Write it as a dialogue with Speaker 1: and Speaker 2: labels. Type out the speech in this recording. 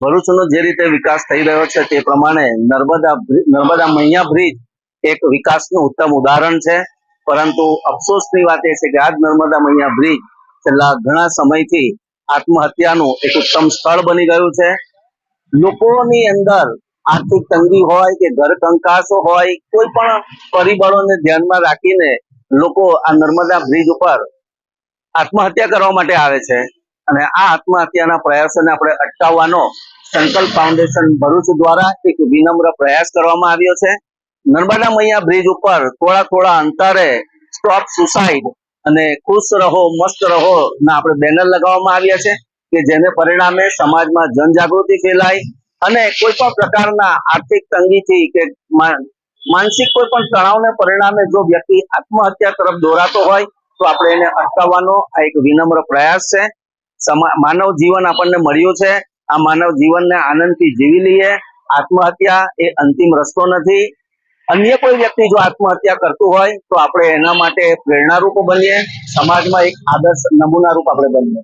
Speaker 1: ભરૂચનો જે રીતે વિકાસ થઈ રહ્યો છે તે પ્રમાણે નર્મદા નર્મદા બ્રિજ એક વિકાસનું ઉત્તમ ઉદાહરણ છે. પરંતુ અફસોસની વાત એ છે કે આ નર્મદા મૈયા બ્રિજ છેલ્લા ઘણા સમયથી આત્મહત્યાનું એક ઉત્તમ સ્થળ બની ગયું છે. લોકોની અંદર આર્થિક તંગી હોય કે ઘર કંકાસો હોય, કોઈ પણ પરિબળોને ધ્યાનમાં રાખીને લોકો આ નર્મદા બ્રિજ ઉપર આત્મહત્યા કરવા માટે આવે છે. અને આ આત્મહત્યાના પ્રયાસોને આપણે અટકાવવાનો સંકલ્પ ફાઉન્ડેશન ભરૂચ દ્વારા એક વિનમ્ર પ્રયાસ કરવામાં આવ્યો છે. નર્મદા મૈયા બ્રિજ ઉપર થોડા થોડા અંતરે સ્ટોપ સુસાઇડ અને ખુશ રહો, મસ્ત રહો ના આપણે બેનર લગાવવામાં આવ્યા છે કે જેને પરિણામે સમાજમાં જનજાગૃતિ ફેલાય અને કોઈ પણ પ્રકારના આર્થિક તંગીથી કે માનસિક કોઈ પણ તણાવને પરિણામે જો વ્યક્તિ આત્મહત્યા તરફ દોરાતો હોય તો આપણે એને અટકાવવાનો આ એક વિનમ્ર પ્રયાસ છે. માનવ જીવન આપણને મળ્યું છે. આ માનવ જીવનને આનંદથી જીવી લઈએ. આત્મહત્યા એ અંતિમ રસ્તો નથી. અન્ય કોઈ વ્યક્તિ જો આત્મહત્યા કરતું હોય, તો આપણે એના માટે પ્રેરણારૂપ બનીએ. સમાજમાં એક આદર્શ નમૂનારૂપ આપણે બનીએ.